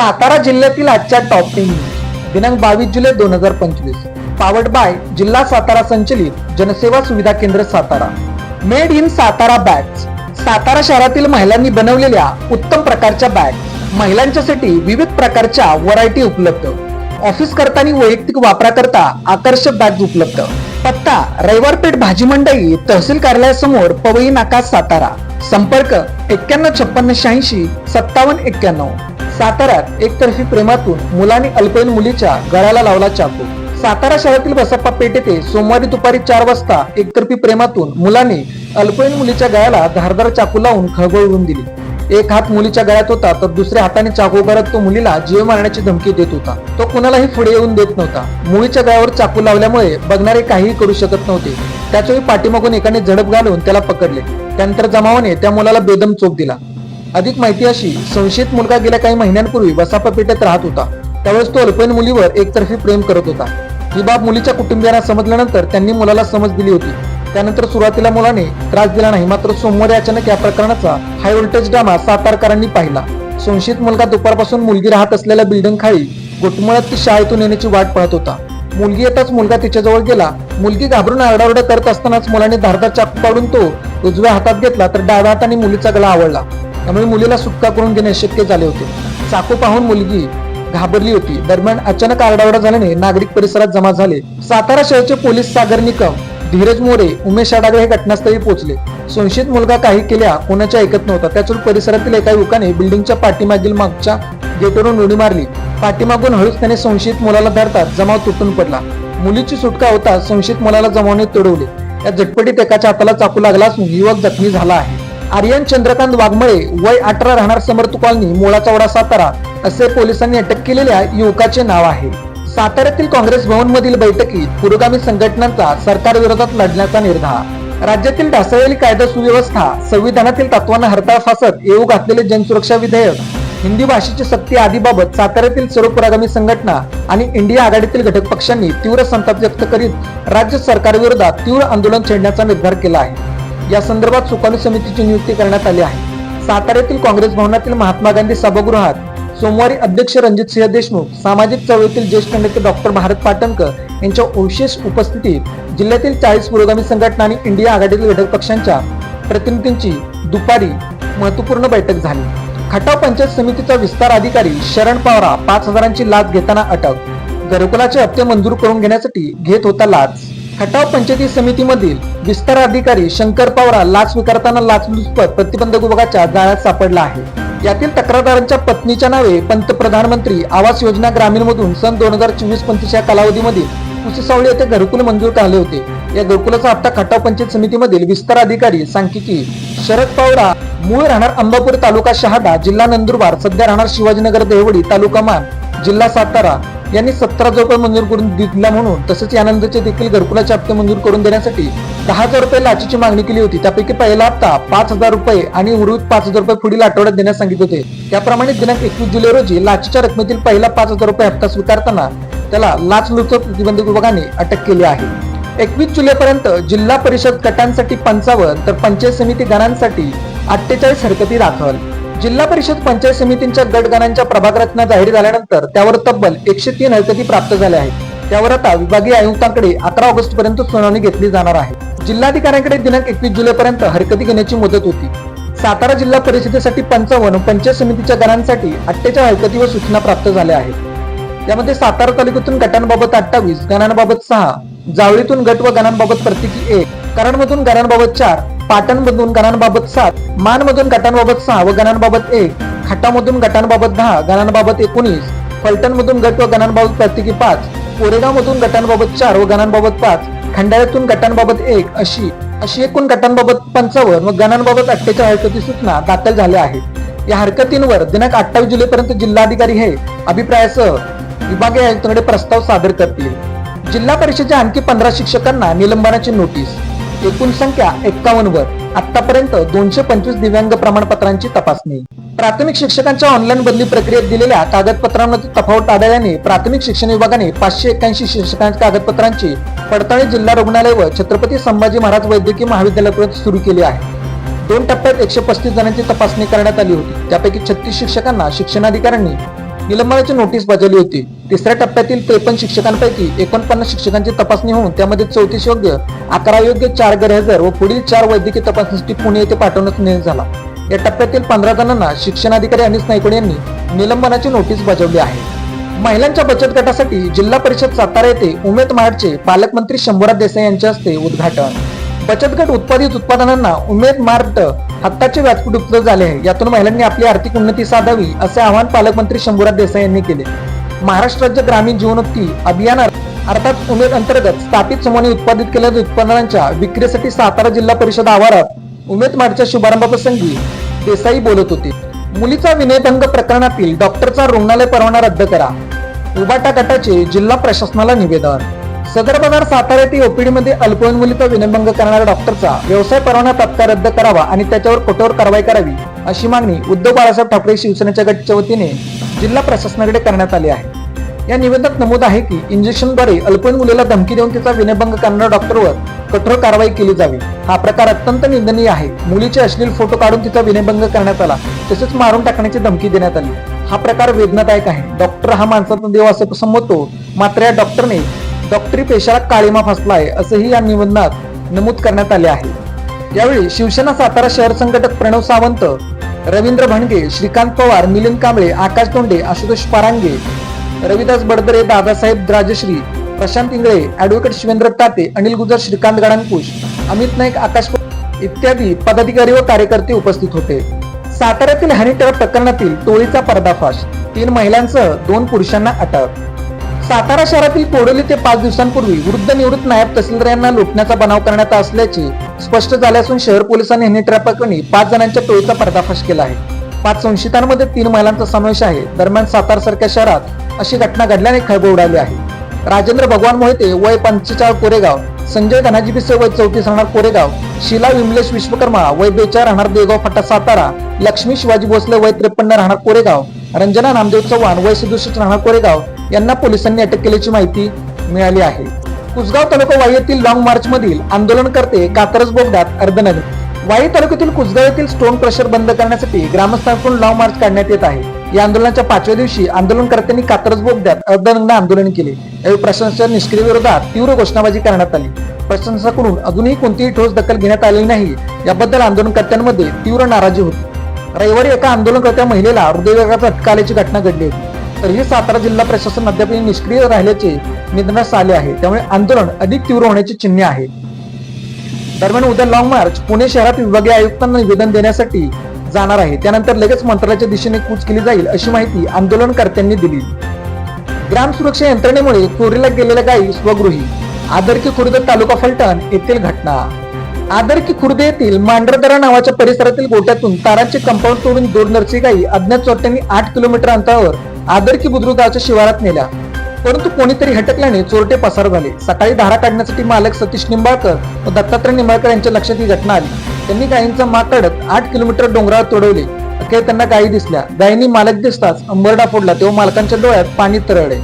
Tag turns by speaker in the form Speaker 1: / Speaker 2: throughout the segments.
Speaker 1: सातारा जिल्ह्यातील आजच्या top ten news दिनांक बावीस जुलै दोन हजार पंचवीस. पावड बाय जिल्हा सातारा संचलित जनसेवा सुविधा केंद्र Satara. Made in Satara bags Satara शहरातील महिलांनी बनवलेल्या उत्तम प्रकारच्या बॅग महिलांच्यासाठी विविध प्रकारच्या व्हरायटी उपलब्ध. ऑफिस करताना वैयक्तिक वापराकरता आकर्षक बॅग उपलब्ध. पत्ता रविवारपेठ भाजी मंडई तहसील कार्यालयासमोर पवई नाका सातारा. संपर्क एक्क्याण्णव छप्पन्न शहाऐंशी सत्तावन्न एक्क्याण्णव. साताऱ्यात एकतर्फी प्रेमातून मुलाने अल्पवयीन मुलीच्या गळ्याला लावला चाकू. सातारा शहरातील बसप्पा पेठ येथे सोमवारी दुपारी चार वाजता एकतर्फी प्रेमातून मुलाने अल्पवयीन मुलीच्या गळ्याला धारदार चाकू लावून खळबळवून दिली. एक हात मुलीच्या गळ्यात होता तर दुसऱ्या हाताने चाकू करत तो मुलीला जीव मारण्याची धमकी देत होता. तो कुणालाही पुढे येऊन देत नव्हता. मुलीच्या गळ्यावर चाकू लावल्यामुळे बघणारे काहीही करू शकत नव्हते. त्याचवेळी पाठीमागून एकाने झडप घालून त्याला पकडले. त्यानंतर जमावाने त्या मुलाला बेदम चोप दिला. अधिक माहिती अशी संशयित मुलगा गेल्या काही महिन्यांपूर्वी वसापा पेठेत राहत होता. त्यावेळेस तो अल्पवयीन मुलीवर एकतर्फी प्रेम करत होता. ही बाब मुलीच्या कुटुंबियांना समजल्यानंतर त्यांनी मुलाला समज दिली होती. त्यानंतर सुरुवातीला मुलाने त्रास दिला नाही मात्र सोमवारी अचानक या प्रकरणाचा हाय व्होल्टेज ड्रामा सातारकरांनी पाहिला. संशयित मुलगा दुपारपासून मुलगी राहत असलेल्या बिल्डिंग खाली घुटमळत ती शाळेतून येण्याची वाट पाहत होता. मुलगी येताच मुलगा तिच्याजवळ गेला. मुलगी घाबरून आरडाओरडा करत असतानाच मुलाने धारदार चाकू काढून तो उजव्या हातात घेतला तर डाव्या हाताने मुलीचा गळा आवडला त्यामुळे मुलीला सुटका करून घेणे शक्य झाले होते. चाकू पाहून मुलगी घाबरली होती. दरम्यान अचानक आरडाओरडा झाल्याने नागरिक परिसरात जमा झाले. सातारा शहराचे पोलीस सागर निकम धीरज मोरे उमेश आडागळे हे घटनास्थळी पोहोचले. संशयित मुलगा काही केल्या कोणाच्या ऐकत नव्हता. त्याचवेळी परिसरातील एका युवकाने बिल्डिंगच्या पाठीमागील मागच्या गेटवरून उडी मारली. पाठीमागून हळूच त्याने संशयित मुलाला धरतात जमाव तुटून पडला. मुलीची सुटका होता संशयित मुलाला जमावने तोडवले. या झटपटीत एकाच्या हाताला चाकू लागला असून युवक जखमी झाला आहे. आर्यन चंद्रकांत वाघमळे वय अठरा राहणार समर्थ कॉलनी मोळाचौडा सातारा असे पोलिसांनी अटक केलेल्या युवकाचे नाव आहे. साताऱ्यातील काँग्रेस भवन मधील बैठकीत पुरोगामी संघटनांचा सरकार विरोधात लढण्याचा निर्धार. राज्यातील ढासळलेली कायदा सुव्यवस्था संविधानातील तत्वांना हरताळ फासत येऊ घातलेले जनसुरक्षा विधेयक हिंदी भाषेची सक्ती आदीबाबत साताऱ्यातील सर्व पुरोगामी संघटना आणि इंडिया आघाडीतील घटक पक्षांनी तीव्र संताप व्यक्त करीत राज्य सरकारविरोधात तीव्र आंदोलन छेडण्याचा निर्धार केला आहे. या संदर्भात सुकाणू समितीची नियुक्ती करण्यात आली आहे. साताऱ्यातील काँग्रेस भवनातील महात्मा गांधी सभागृहात सोमवारी अध्यक्ष रणजित सिंह देशमुख सामाजिक चळवळीतील ज्येष्ठ नेते डॉक्टर भारत पाटणकर यांच्या विशेष उपस्थितीत जिल्ह्यातील चाळीस पुरोगामी संघटना आणि इंडिया आघाडीतील घटक पक्षांच्या प्रतिनिधींची दुपारी महत्त्वपूर्ण बैठक झाली. खटाव पंचायत समितीचा विस्तार अधिकारी शरण पवारा पाच हजारांची लाच घेताना अटक. घरकुलाचे हप्ते मंजूर करून घेण्यासाठी घेत होता लाच. खटाव पंचायती समितीमधील विस्तार अधिकारी शंकर पवारा लाच स्वीकारताना लाचलुचपत प्रतिबंधक विभागाच्या जाळ्यात सापडला आहे. यातील तक्रारदारांच्या पत्नीच्या नावे पंतप्रधानमंत्री आवास योजना ग्रामीण मधून सन दोन हजार चोवीस पंचवीस या कालावधीमध्ये कुशीसावळी येथे घरकुल मंजूर झाले होते. या घरकुलाचा हप्ता खटाव पंचायत समितीमधील विस्तार अधिकारी सांख्यिकी शरद पावडा मूळ राहणार अंबापूर तालुका शहादा जिल्हा नंदुरबार सध्या राहणार शिवाजीनगर देवडी तालुका मान जिल्हा सातारा यांनी सतरा हजार रुपये मंजूर करून दिला म्हणून तसेच यानंतरचे देखील घरकुलाचे हप्ते मंजूर करून देण्यासाठी दहा हजार रुपये लाचीची मागणी केली होती. त्यापैकी पहिला हप्ता पाच हजार रुपये आणि उर्वरित पाच हजार रुपये पुढील आठवड्यात देण्यास सांगितले होते. त्याप्रमाणे दिनांक एकवीस जुलै रोजी लाचीच्या रकमेतील पहिला पाच हजार रुपये हप्ता स्वीकारताना त्याला लाचलुचक प्रतिबंधक विभागाने अटक केली आहे. एकवीस जुलैपर्यंत जिल्हा परिषद गटांसाठी पंचावन्न तर पंचायत समिती गणांसाठी अठ्ठेचाळीस हरकती दाखल जिल्हा परिषद पंचायत समितींच्या गटगणांच्या गणांच्या जाहीर झाल्यानंतर त्यावर तब्बल एकशे तीन हरकती प्राप्त झाल्या आहेत. त्यावर आता विभागीय आयुक्तांकडे अकरा ऑगस्ट पर्यंत सुनावणी घेतली जाणार आहे. जिल्हाधिकाऱ्यांकडे दिनांक एकवीस जुलै पर्यंत हरकती घेण्याची मुदत होती. सातारा जिल्हा परिषदेसाठी पंचावन्न पंचायत समितीच्या गणांसाठी अठ्ठेच्या हरकती व सूचना प्राप्त झाल्या आहेत. त्यामध्ये सातारा तालुक्यातून गटांबाबत अठ्ठावीस गणांबाबत सहा जावळीतून गट व गणांबाबत प्रत्येकी एक कराडमधून गणांबाबत चार पाटणमधून गणांबाबत सात मानमधून गटांबाबत सहा व गणांबाबत एक खटामधून गटांबाबत दहा गणांबाबत एकोणीस फलटणमधून गट व गणांबाबत प्रत्येकी पाच कोरेगावमधून गटांबाबत चार व गणांबाबत पाच खंडाळ्यातून गटांबाबत एक अशी अशी एकूण गटांबाबत पंचावन्न व गणांबाबत अठ्ठेचाळीस हरकती सूचना दाखल झाल्या आहेत. या हरकतींवर दिनांक अठ्ठावीस जुलैपर्यंत जिल्हाधिकारी हे अभिप्रायासह विभागीय आयुक्तांकडे प्रस्ताव सादर करतील. जिल्हा परिषदेच्या आणखी पंधरा शिक्षकांना निलंबनाची नोटीस एकूण संख्या एक्कावन्न वर आतापर्यंत दोनशे पंचवीस दिव्यांग प्रमाणपत्रांची तपासणी. प्राथमिक शिक्षकांच्या ऑनलाईन बदली प्रक्रियेत दिलेल्या कागदपत्रांमध्ये तफावत आढळल्याने प्राथमिक शिक्षण विभागाने पाचशे एक्याऐंशी शिक्षकांच्या कागदपत्रांची पडताळी जिल्हा रुग्णालय व छत्रपती संभाजी महाराज वैद्यकीय महाविद्यालयापर्यंत सुरू केली आहे. दोन टप्प्यात एकशे पस्तीस जणांची तपासणी करण्यात आली होती. त्यापैकी छत्तीस शिक्षकांना शिक्षणाधिकाऱ्यांनी निलंबनाची नोटीस बजावली होती. तिसऱ्या टप्प्यातील त्रेपन्न शिक्षकांपैकी एकोणपन्नास शिक्षकांची तपासणी होऊन त्यामध्ये चौतीस योग्य अकरा योग्य चार गैरहजर व पुढील चार वैद्यकीय तपासणीसाठी पुणे येथे पाठवण्याचा निर्णय झाला. या टप्प्यातील पंधरा जणांना शिक्षणाधिकारी अनिस नायकोड यांनी निलंबनाची नोटीस बजावली आहे. महिलांच्या बचत गटासाठी जिल्हा परिषद सातारा येथे उमेद महाडचे पालकमंत्री शंभूराज देसाई यांच्या हस्ते उद्घाटन. बचत गट उत्पादित उत्पादनांना उमेद मार्ट हक्काचे व्यासपीठ उपलब्ध झाले आहे. यातून महिलांनी आपली आर्थिक उन्नती साधावी असे आवाहन पालकमंत्री शंभूराज देसाई यांनी केले. महाराष्ट्र राज्य ग्रामीण जीवनोक्ती अभियान अर्थात उमेद अंतर्गत स्थापित समूहाने उत्पादित केलेल्या उत्पादनांच्या विक्रीसाठी सातारा जिल्हा परिषद आवारात उमेद मार्टच्या शुभारंभाप्रसंगी देसाई बोलत होते. मुलीचा विनयभंग प्रकरणातील डॉक्टरचा रुग्णालय परवाना रद्द करा. उबाटा गटाचे जिल्हा प्रशासनाला निवेदन सदर बाजार सातारा येथे ओपीडीमध्ये अल्पवयीन मुलीचा विनयभंग करणाऱ्या डॉक्टरचा व्यवसाय परवाना तात्काळ रद्द करावा आणि त्याच्यावर कठोर कारवाई करावी अशी मागणी उद्धव बाळासाहेब ठाकरे शिवसेनेच्या गटच्या वतीने जिल्हा प्रशासनाकडे करण्यात आली आहे. या निवेदनात नमूद आहे की इंजेक्शनद्वारे अल्पवयीन मुलीला धमकी देऊन तिचा विनयभंग करणाऱ्या डॉक्टरवर कठोर कारवाई केली जावी. हा प्रकार अत्यंत निंदनीय आहे. मुलीचे अश्लील फोटो काढून तिचा विनयभंग करण्यात आला तसेच मारून टाकण्याची धमकी देण्यात आली. हा प्रकार वेदनादायक आहे. डॉक्टर हा माणसाचा देव असं संबोधतो मात्र या डॉक्टरने डॉक्टरी पेशाला काळीमा फसलाय आहे असंही या निवेदनात नमूद करण्यात आले आहे. यावेळी शिवसेना सातारा शहर संघटक प्रणव सावंत रवींद्र भणगे श्रीकांत पवार मिलिंद कांबळे आकाश तोंडे आशुतोष पारांगे रविदास बडदरे दादासाहेब राजश्री प्रशांत इंगळे ऍडव्होकेट शिवेंद्र ताते अनिल गुजर श्रीकांत गडांकुश अमित नाईक आकाश इत्यादी पदाधिकारी व कार्यकर्ते उपस्थित होते. साताऱ्यातील हॅनिटर प्रकरणातील टोळीचा पर्दाफाश तीन महिलांसह दोन पुरुषांना अटक सातारा शहरातील कोडोली ते पाच दिवसांपूर्वी वृद्ध निवृत्त नायब तहसीलदार यांना लुटण्याचा बनाव करण्यात असल्याचे स्पष्ट झाले असून शहर पोलिसांनी हनी ट्रॅप प्रकरणी पाच जणांच्या टोळीचा पर्दाफाश केला आहे. पाच संशयितांमध्ये तीन महिलांचा समावेश आहे. दरम्यान सातारासारख्या शहरात अशी घटना घडल्याने खळबळ उडाली आहे. राजेंद्र भगवान मोहिते वय पंचेचाळ कोरेगाव संजय धनाजी पिसे वय चौतीस राहणार कोरेगाव शिला विमलेश विश्वकर्मा वय बेचाळ राहणार देगाव फटा सातारा लक्ष्मी शिवाजी भोसले वय त्रेपन्न राहणार कोरेगाव रंजना नामदेव चव्हाण वय सदुसष्ट राहणार कोरेगाव यांना पोलिसांनी अटक केल्याची माहिती मिळाली आहे. कुसगाव तालुका वाई येथील लॉंग मार्च मधील आंदोलनकर्ते कात्रज बोगद्यात अर्धनग्न वाई तालुक्यातील कुसगाव येथील स्टोन क्रशर बंद करण्यासाठी ग्रामस्थांकडून लॉंग मार्च काढण्यात येत आहे. या आंदोलनाच्या पाचव्या दिवशी आंदोलनकर्त्यांनी कात्रज बोगद्यात अर्धनग्न आंदोलन केले. यावेळी प्रशासनाच्या निष्क्रिय विरोधात तीव्र घोषणाबाजी करण्यात आली. प्रशासनाकडून अजूनही कोणतीही ठोस दखल घेण्यात आलेली नाही. याबद्दल आंदोलनकर्त्यांमध्ये तीव्र नाराजी होती. रविवारी एका आंदोलनकर्त्या महिलेला हृदयविकाराचा झटका आल्याची घटना घडली होती. तरीही सातारा जिल्हा प्रशासन अद्याप निष्क्रिय राहिल्याचे निदनास आले आहे. त्यामुळे आंदोलन अधिक तीव्र होण्याची चिन्हे आहे दरम्यान उद्या लॉंग मार्च पुणे शहरात विभागीय आयुक्तांना निवेदन देण्यासाठी जाणार आहे. त्यानंतर लगेच मंत्रालयाच्या दिशेने कूच केली जाईल अशी माहिती आंदोलनकर्त्यांनी दिली. ग्राम सुरक्षा यंत्रणेमुळे चोरीला गेलेल्या गायी स्वगृही आदरकी खुर्द तालुका फलटण येथील घटना. आदरकी खुर्द येथील मांढरदरा नावाच्या परिसरातील गोट्यातून तारांचे कंपाऊंड तोडून दोन नरसी गायी अज्ञात चोरट्यांनी आठ किलोमीटर अंतरावर आदरकी बुद्रुकाच्या शिवारात नेल्या. परंतु कोणीतरी हटकल्याने चोरटे पसार झाले. सकाळी धारा काढण्यासाठी मालक सतीश निंबाळकर व दत्तात्रय निंबाळकर यांच्या लक्षात ही घटना आली. त्यांनी गायींचा माग काढत आठ किलोमीटर डोंगरावर तोडवले. अखेर त्यांना गायी दिसल्या. गायींनी मालक दिसताच अंबरडा फोडला. तेव्हा मालकांच्या डोळ्यात पाणी तरळले.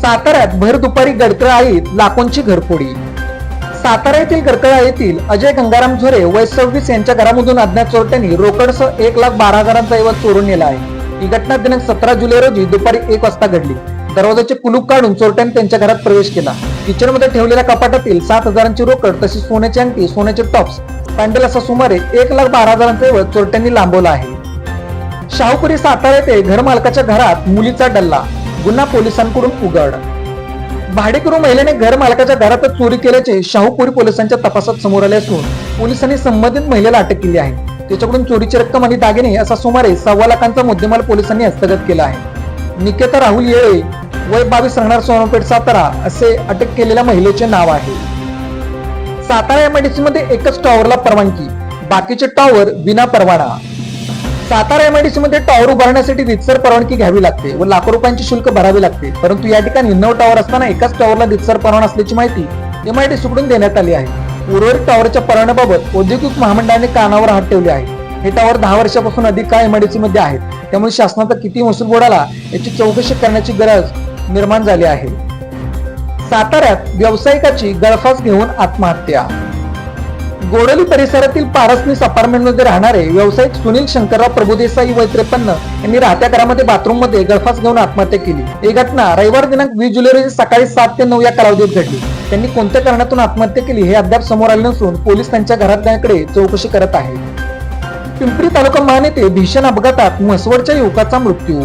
Speaker 1: साताऱ्यात भर दुपारी गडकळ आईत लाखोंची घरफोडी. सातारा येथील गडकळा येथील अजय गंगाराम झोरे वय सव्वीस यांच्या घरामधून अज्ञात चोरट्यांनी रोकडसह एक लाख बारा हजारांचा ऐवज चोरून नेला आहे. ही घटना दिनांक सतरा जुलै रोजी दुपारी एक वाजता घडली. दरवाजाचे कुलूप काढून चोरट्यांनी त्यांच्या घरात प्रवेश केला. किचनमध्ये ठेवलेल्या कपाटातील सात हजारांची रोकड तसेच सोन्याची अंगठी सोन्याचे टॉप्स पॅन्डल असा सुमारे एक लाख बारा हजारांचा ऐवज चोरट्यांनी लांबवला आहे. शाहूपुरी सातारा येथे घरमालकाच्या घरात मुलीचा डल्ला गुन्हा पोलिसांकडून उघड. भाडेकरू महिलेने घर मालकाच्या घरातच चोरी केल्याचे शाहूपुरी पोलिसांच्या तपासात समोर आले असून पोलिसांनी संबंधित महिलेला अटक केली आहे. त्याच्याकडून चोरीची रक्कम आणि दागिने असा सुमारे सव्वा लाखांचा मुद्देमाल पोलिसांनी हस्तगत केला आहे. निकेता राहुल येळे वय बावीस राहणार सोनपेठ सातारा असे अटक केलेल्या महिलेचे नाव आहे. सातारा एमआयडीसी मध्ये एकच टॉवरला परवानगी बाकीचे टॉवर विना परवाना. सातारा एमआयडीसी मध्ये टॉवर उभारण्यासाठी रितसर परवानगी घ्यावी लागते व लाखो रुपयांचे शुल्क भरावे लागते परंतु या ठिकाणी नऊ टॉवर असताना एकाच टॉवरला रितसर परवाना असल्याची माहिती एमआयडीसी कडून देण्यात आली आहे. उर्वरित टॉवरच्या परवान्याबाबत औद्योगिक महामंडळाने कानावर हात ठेवले आहे हे टॉवर दहा वर्षापासून अधिक काळ एमआयडीसी मध्ये आहेत. त्यामुळे शासनाचा किती महसूल बुडाला याची चौकशी करण्याची गरज निर्माण झाली आहे. साताऱ्यात व्यावसायिकाची गळफास घेऊन आत्महत्या गोडोली परिसरातील पारसनीस अपार्टमेंटमध्ये राहणारे व्यावसायिक सुनील शंकरराव प्रभुदेसाई वय त्रेपन्न यांनी राहत्या घरामध्ये बाथरूममध्ये गळफास घेऊन आत्महत्या केली. ही घटना रविवार दिनांक वीस जुलै रोजी सकाळी सात ते नऊ या कालावधीत घडली. त्यांनी कोणत्या कारणातून आत्महत्या केली हे अद्याप समोर आले नसून पोलीस त्यांच्या घरातल्याकडे चौकशी करत आहेत. पिंपरी तालुका महान येथे भीषण अपघातात म्हसवडच्या युवकाचा मृत्यू.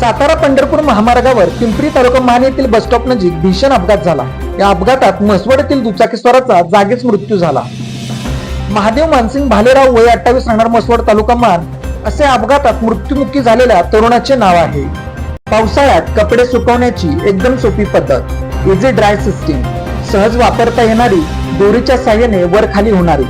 Speaker 1: सातारा पंढरपूर महामार्गावर पिंपरी तालुका महान येथील बस स्टॉप नजीक भीषण अपघात झाला. या अपघातात म्हसवड दुचाकीस्वाराचा जागीच मृत्यू झाला. महादेव मानसिंग भालेराव वय अठ्ठावीस राहणार म्हसवड तालुका मान. असे अपघातात मृत्युमुखी झालेल्या तरुणाचे नाव आहे. पावसाळ्यात कपडे सुकवण्याची एकदम सोपी पद्धत. इझी ड्राय सिस्टीम सहज वापरता येणारी दोरीच्या साह्याने वर खाली होणारी.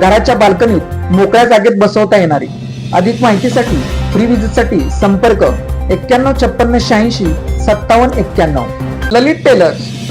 Speaker 1: घराच्या बाल्कनीत मोकळ्या जागेत बसवता येणारी. अधिक माहितीसाठी फ्री विजिटसाठी संपर्क एक्क्याण्णव छप्पन्न शहाऐंशी सत्तावन्न एक्क्याण्णव. Lalit tailors